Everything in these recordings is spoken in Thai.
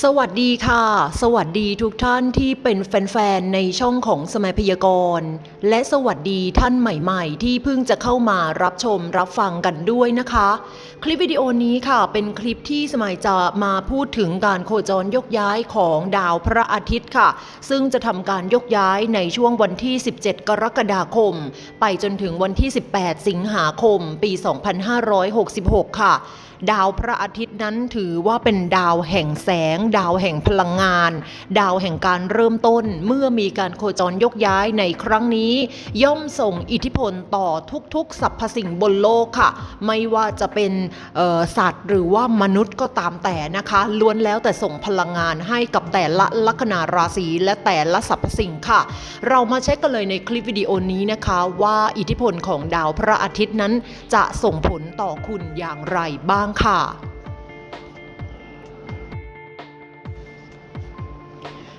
สวัสดีค่ะ สวัสดีทุกท่านที่เป็นแฟนๆ ในช่องของสมัยพยากรณ์ และสวัสดีท่านใหม่ๆ ที่เพิ่งจะเข้ามารับชมรับฟังกันด้วยนะคะ คลิปวิดีโอนี้ค่ะ เป็นคลิปที่สมัยจะมาพูดถึงการโคจรยกย้ายของดาวพระอาทิตย์ค่ะ ซึ่งจะทำการยกย้ายในช่วงวันที่ 17 กรกฎาคม ไปจนถึงวันที่ 18 สิงหาคม ปี 2566 ค่ะ ดาวพระอาทิตย์นั้นถือว่าเป็นดาวแห่งแสง ดาวแห่งพลังงาน ดาวแห่งการเริ่มต้น เมื่อมีการโคจรยกย้ายในครั้งนี้ ย่อมส่งอิทธิพลต่อทุกๆสรรพสิ่งบนโลกค่ะ ไม่ว่าจะเป็นสัตว์หรือว่ามนุษย์ก็ตามแต่นะคะ ล้วนแล้วแต่ส่งพลังงานให้กับแต่ละลัคนาราศีและแต่ละสรรพสิ่งค่ะ เรามาเช็คกันเลยในคลิปวิดีโอนี้นะคะว่าอิทธิพลของดาวพระอาทิตย์นั้นจะส่งผลต่อคุณอย่างไรบ้างค่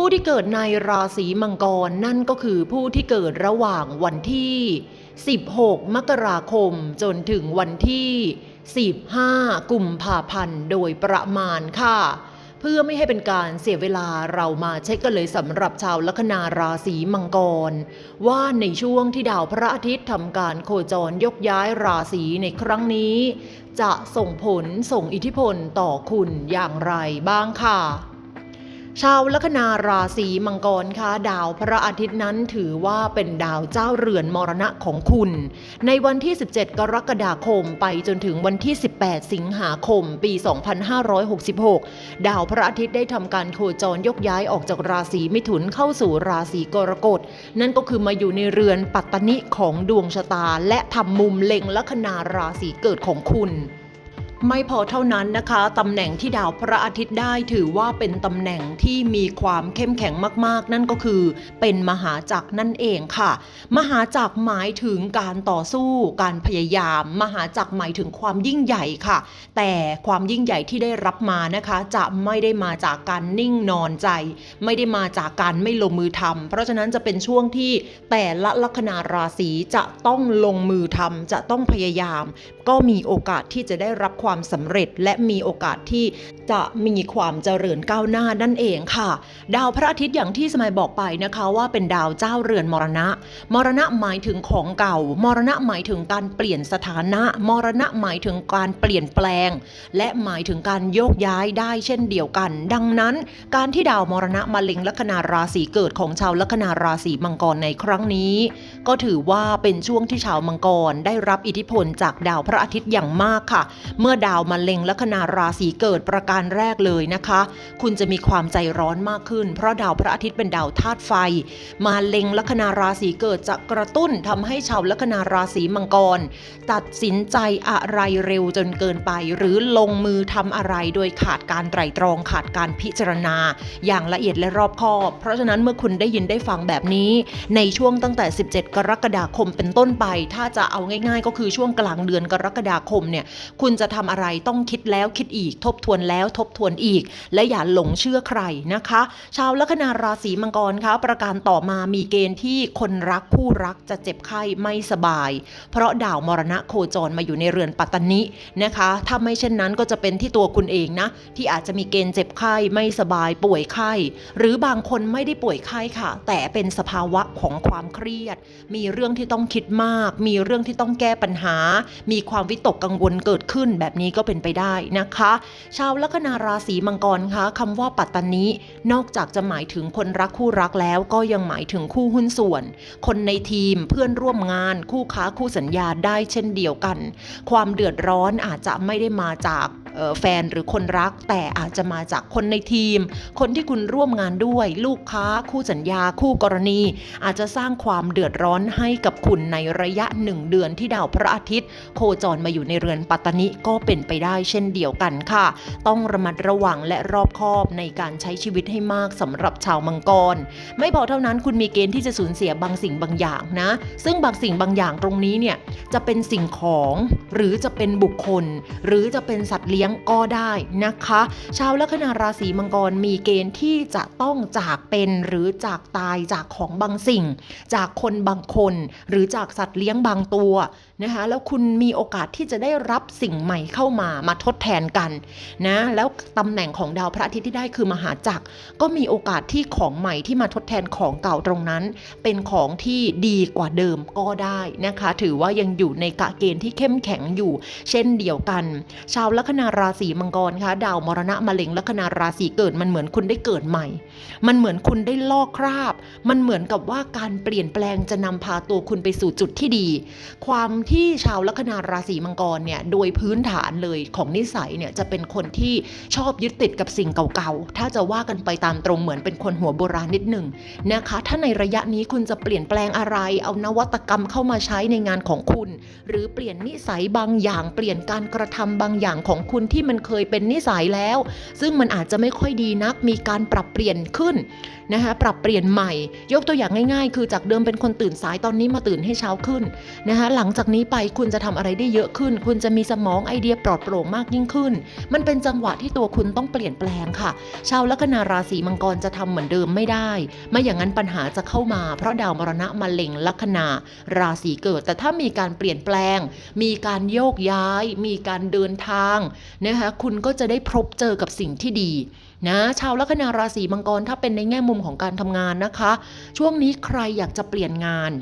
ผู้ที่เกิดในราศีมังกรนั่นก็คือผู้ที่เกิดระหว่างวันที่ 16 มกราคมจนถึงวันที่ 15 กุมภาพันธ์โดยประมาณค่ะ เพื่อไม่ให้เป็นการเสียเวลาเรามาเช็คกันเลยสำหรับชาวลัคนาราศีมังกร ว่าในช่วงที่ดาวพระอาทิตย์ทำการโคจรยกย้ายราศีในครั้งนี้ จะส่งผลส่งอิทธิพลต่อคุณอย่างไรบ้างค่ะ ชาวลัคนาราศีมังกรคะดาวพระอาทิตย์นั้นถือว่าเป็นดาวเจ้าเรือนมรณะของคุณ ในวันที่ 17 กรกฎาคมไปจนถึงวันที่ 18 สิงหาคม ปี 2566 ดาวพระอาทิตย์ได้ทำการโคจรยกย้ายออกจากราศีมิถุนเข้าสู่ราศีกรกฎ นั่นก็คือมาอยู่ในเรือนปัตตนิของดวงชะตา และทำมุมเล็งลัคนาราศีเกิดของคุณ ไม่พอเท่านั้นนะคะตำแหน่งที่ดาวพระอาทิตย์ได้ถือว่าเป็นตำแหน่งที่มีความเข้มแข็งมากๆ นั่นก็คือ เป็นมหาจักรนั่นเองค่ะ มหาจักรหมายถึงการต่อสู้ การพยายาม มหาจักรหมายถึงความยิ่งใหญ่ค่ะ แต่ความยิ่งใหญ่ที่ได้รับมานะคะ จะไม่ได้มาจากการนิ่งนอนใจ ไม่ได้มาจากการไม่ลงมือทำเพราะฉะนั้นจะเป็นช่วงที่แต่ละลัคนาราศีจะต้องลงมือทำจะต้องพยายาม ก็มีโอกาสที่จะได้รับความความสำเร็จ และมีโอกาสที่ จะมีความเจริญก้าวหน้านั่นเองค่ะ ดาวพระอาทิตย์อย่างที่สมัยบอกไปนะคะว่าเป็นดาวเจ้าเรือนมรณะ มรณะหมายถึงของเก่า มรณะหมายถึงการเปลี่ยนสถานะ มรณะหมายถึงการเปลี่ยนแปลง และหมายถึงการโยกย้ายได้เช่นเดียวกัน ดังนั้น การที่ดาวมรณะมาเล็งลัคนาราศีเกิดของชาวลัคนาราศีมังกรในครั้งนี้ ก็ถือว่าเป็นช่วงที่ชาวมังกรได้รับอิทธิพลจากดาวพระอาทิตย์อย่างมากค่ะ เมื่อดาวมาเล็งลัคนาราศีเกิดประการแรกเลยนะคะ คุณจะมีความใจร้อนมากขึ้น เพราะดาวพระอาทิตย์เป็นดาวธาตุไฟ มาเล็งลัคนาราศีเกิดจะกระตุ้นทำให้ชาวลัคนาราศีมังกร ตัดสินใจอะไรเร็วจนเกินไป หรือลงมือทำอะไรโดยขาดการไตรตรองขาดการพิจารณา อย่างละเอียดและรอบคอบ เพราะฉะนั้นเมื่อคุณได้ยินได้ฟังแบบนี้ ในช่วงตั้งแต่ 17 กรกฎาคมเป็นต้นไป ถ้าจะเอาง่าย ๆ ก็คือช่วงกลางเดือนกรกฎาคมเนี่ยคุณจะทำอะไรต้องคิดแล้วคิดอีกทบทวนแล้วทบทวนอีก และอย่าหลงเชื่อใครนะคะ ชาวลัคนาราศีมังกรคะประการต่อมามีเกณฑ์ที่คนรักคู่รักจะเจ็บไข้ไม่สบาย เพราะดาวมรณะโคจรมาอยู่ในเรือนปัตตนินะคะ ถ้าไม่เช่นนั้นก็จะเป็นที่ตัวคุณเองนะ ที่อาจจะมีเกณฑ์เจ็บไข้ไม่สบายป่วยไข้ หรือบางคนไม่ได้ป่วยไข้ค่ะ แต่เป็นสภาวะของความเครียด มีเรื่องที่ต้องคิดมาก มีเรื่องที่ต้องแก้ปัญหา มีความวิตกกังวลเกิดขึ้นแบบนี้ก็เป็นไปได้นะคะ ชาวลัคนาราศีมังกรคะคำว่าปัตตานินอกจากจะหมายถึงคนรักคู่รักแล้วก็ยังหมายถึงคู่หุ้นส่วน คนในทีมเพื่อนร่วมงานคู่ค้าคู่สัญญาได้เช่นเดียวกัน ความเดือดร้อนอาจจะไม่ได้มาจากแฟนหรือคนรักแต่อาจจะมาจากคนในทีม คนที่คุณร่วมงานด้วย ลูกค้าคู่สัญญาคู่กรณี อาจจะสร้างความเดือดร้อนให้กับคุณในระยะหนึ่งเดือนที่ดาวพระอาทิตย์ โคจรมาอยู่ในเรือนปัตตนิก็เป็นไปได้เช่นเดียวกันค่ะ ต้องต้องระมัดระวังและรอบคอบในการใช้ชีวิตให้มากสำหรับชาวมังกร ไม่พอเท่านั้นคุณมีเกณฑ์ที่จะสูญเสียบางสิ่งบางอย่างนะ ซึ่งบางสิ่งบางอย่างตรงนี้เนี่ยจะเป็นสิ่งของ หรือจะเป็นบุคคล หรือจะเป็นสัตว์เลี้ยงก็ได้นะคะ ชาวลัคนาราศีมังกรมีเกณฑ์ที่จะต้องจากเป็นหรือจากตายจากของบางสิ่ง จากคนบางคน หรือจากสัตว์เลี้ยงบางตัวนะคะแล้วคุณมีโอกาสที่จะได้รับสิ่งใหม่เข้ามามาทดแทนกันนะแล้วตำแหน่งของดาวพระอาทิตย์ที่ได้คือมหาจักร ก็มีโอกาสที่ของใหม่ที่มาทดแทนของเก่าตรงนั้น เป็นของที่ดีกว่าเดิมก็ได้นะคะ ถือว่ายังอยู่ในกะเกณฑ์ที่เข้มแข็งอยู่ เช่นเดียวกัน ชาวลัคนาราศีมังกรคะดาวมรณะมะเร็งลัคนาราศีเกิดมันเหมือนคุณได้เกิดใหม่ มันเหมือนคุณได้ลอกคราบ มันเหมือนกับว่าการเปลี่ยนแปลงจะนำพาตัวคุณไปสู่จุดที่ดี ความที่ชาวลัคนาราศีมังกรเนี่ยโดยพื้นฐานเลยของนิสัยเนี่ยจะเป็นคนที่ชอบยึดติดกับสิ่งเก่าๆ ถ้าจะว่ากันไปตามตรงเหมือนเป็นคนหัวโบราณนิดหนึ่งนะคะ ถ้าในระยะนี้คุณจะเปลี่ยนแปลงอะไร เอานวัตกรรมเข้ามาใช้ในงานของคุณ หรือเปลี่ยนนิสัยบางอย่าง เปลี่ยนการกระทำบางอย่างของคุณที่มันเคยเป็นนิสัยแล้ว ซึ่งมันอาจจะไม่ค่อยดีนัก มีการปรับเปลี่ยนขึ้น นะคะปรับเปลี่ยนใหม่ ยกตัวอย่างง่ายๆ คือจากเดิมเป็นคนตื่นสายตอนนี้มาตื่นให้เช้าขึ้นนะคะหลังจากนี้ไปคุณจะทำอะไรได้เยอะขึ้น คุณจะมีสมองไอเดียปลอดโปร่งมากยิ่งขึ้น มันเป็นจังหวะที่ตัวคุณต้องเปลี่ยนแปลงค่ะ ชาวลัคนาราศีมังกรจะทำเหมือนเดิมไม่ได้ ไม่อย่างนั้นปัญหาจะเข้ามา เพราะดาวมรณะมาเล็งลัคนาราศีเกิด แต่ถ้ามีการเปลี่ยนแปลง มีการโยกย้าย มีการเดินทางนะคะคุณก็จะได้พบเจอกับสิ่งที่ดี นะชาวลัคนาราศีมังกรถ้าเป็นในแง่มุมของการทำงานนะคะ ช่วงนี้ใครอยากจะเปลี่ยนงาน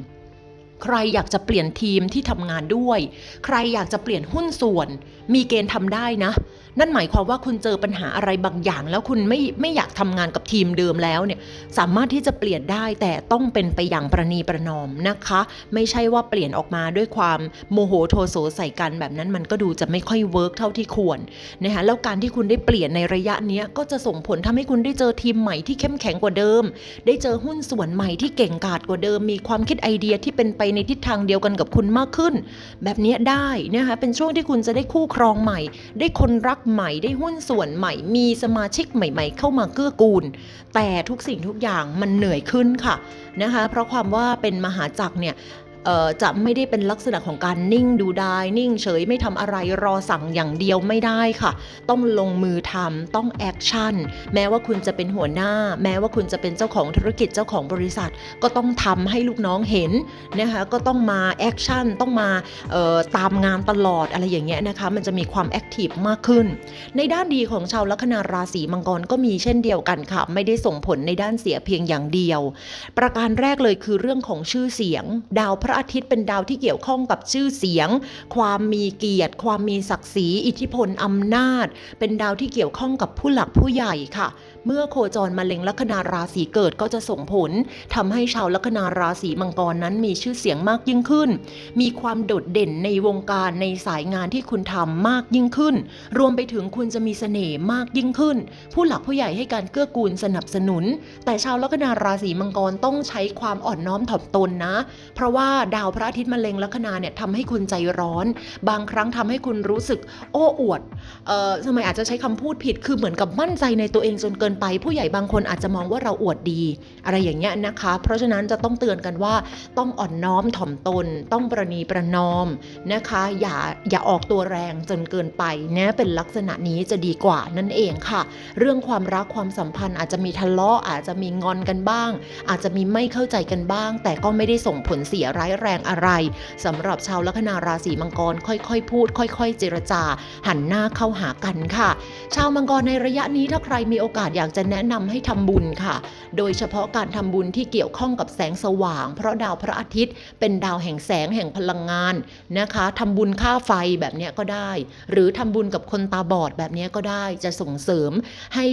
ใครอยากจะเปลี่ยนทีมที่ทำงานด้วย ใครอยากจะเปลี่ยนหุ้นส่วน มีเกณฑ์ทำได้นะ นั่นหมายความว่าคุณเจอปัญหาอะไรบางอย่าง แล้วคุณไม่ไม่อยากทำงานกับทีมเดิมแล้วเนี่ยสามารถที่จะเปลี่ยนได้แต่ต้องเป็นไปอย่างประนีประนอมนะคะ ไม่ใช่ว่าเปลี่ยนออกมาด้วยความโมโหโทโสใส่กันแบบนั้นมันก็ดูจะไม่ค่อยเวิร์กเท่าที่ควรนะคะแล้วการที่คุณได้เปลี่ยนในระยะนี้ก็จะส่งผลทำให้คุณได้เจอทีมใหม่ที่เข้มแข็งกว่าเดิม ได้เจอหุ้นส่วนใหม่ที่เก่งกาจกว่าเดิม มีความคิดไอเดียที่เป็นไปในทิศทางเดียวกันกับคุณมากขึ้น แบบนี้ได้นะคะเป็นช่วงที่คุณจะได้คู่ครองใหม่ ได้คนรักใหม่ได้หุ้นส่วนใหม่มีสมาชิกใหม่ ๆ เข้ามาเกื้อกูล แต่ทุกสิ่งทุกอย่างมันเหนื่อยขึ้นค่ะนะคะ เพราะความว่าเป็นมหาจักรเนี่ย จะไม่ได้เป็นลักษณะของการนิ่งดูได้นิ่งเฉยไม่ทำอะไรรอสั่งอย่างเดียวไม่ได้ค่ะ ต้องลงมือทำต้องแอคชั่นแม้ว่าคุณจะเป็นหัวหน้า แม้ว่าคุณจะเป็นเจ้าของธุรกิจเจ้าของบริษัท ก็ต้องทำให้ลูกน้องเห็นนะคะก็ต้องมาแอคชั่นต้องมาตามงานตลอดอะไรอย่างเงี้ยนะคะมันจะมีความแอคทีฟมากขึ้น ในด้านดีของชาวลัคนาราศีมังกรก็มีเช่นเดียวกันค่ะ ไม่ได้ส่งผลในด้านเสียเพียงอย่างเดียว ประการแรกเลยคือเรื่องของชื่อเสียง ดาวพระอาทิตย์เป็นดาวที่เกี่ยวข้องกับชื่อเสียง ความมีเกียรติ ความมีศักดิ์ศรี อิทธิพลอำนาจ เป็นดาวที่เกี่ยวข้องกับผู้หลักผู้ใหญ่ค่ะ เมื่อโคจรมาเล็งลัคนาราศีเกิดก็จะส่งผลทำให้ชาวลัคนาราศีมังกรนั้นมีชื่อเสียงมากยิ่งขึ้น มีความโดดเด่นในวงการในสายงานที่คุณทำมากยิ่งขึ้น รวมไปถึงคุณจะมีเสน่ห์มากยิ่งขึ้น ผู้หลักผู้ใหญ่ให้การเกื้อกูลสนับสนุน แต่ชาวลัคนาราศีมังกรต้องใช้ความอ่อนน้อมถ่อมตนนะ เพราะว่าดาวพระอาทิตย์มาเล็งลัคนาเนี่ยทำให้คุณใจร้อน บางครั้งทำให้คุณรู้สึกโอ้อวดเอ่อสมัยอาจจะใช้คำพูดผิดคือเหมือนกับมั่นใจในตัวเองจนเกินไป ผู้ใหญ่บางคนอาจจะมองว่าเราอวดดี อะไรอย่างเงี้ยนะคะ เพราะฉะนั้นจะต้องเตือนกันว่าต้องอ่อนน้อมถ่อมตน ต้องประนีประนอมนะคะ อย่าอย่าออกตัวแรงจนเกินไปนะเป็นลักษณะนี้จะดีกว่านั่นเองค่ะ เรื่องความรักความสัมพันธ์อาจจะมีทะเลาะอาจจะมีงอนกันบ้าง อาจจะมีไม่เข้าใจกันบ้าง แต่ก็ไม่ได้ส่งผลเสียร้ายแรงอะไรสำหรับชาวลัคนาราศีมังกรค่อยๆ พูด ค่อย ๆ เจรจา หันหน้าเข้าหากันค่ะ ชาวมังกรในระยะนี้ถ้าใครมีโอกาสอยากจะแนะนำให้ทำบุญค่ะ โดยเฉพาะการทำบุญที่เกี่ยวข้องกับแสงสว่าง เพราะดาวพระอาทิตย์ เป็นดาวแห่งแสงแห่งพลังงานนะคะทำบุญค่าไฟแบบนี้ก็ได้ หรือทำบุญกับคนตาบอดแบบนี้ก็ได้จะส่งเสริมให้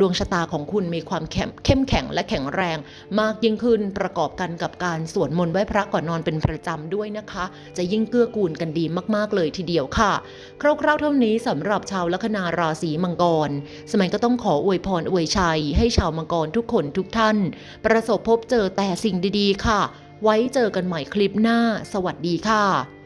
ดวงชะตาของคุณมีความเข้มแข็งและแข็งแรง มากยิ่งขึ้นประกอบกันกับการสวดมนต์ไหว้พระก่อนนอนเป็นประจำด้วยนะคะ จะยิ่งเกื้อกูลกันดีมากๆเลยทีเดียวค่ะ คร่าวๆเท่านี้สำหรับชาวลัคนาราศีมังกร สมัยก็ต้องขออวยพรอวยชัย ให้ชาวมังกรทุกคนทุกท่าน ประสบพบเจอแต่สิ่งดีๆ ค่ะ ไว้เจอกันใหม่คลิปหน้า สวัสดีค่ะ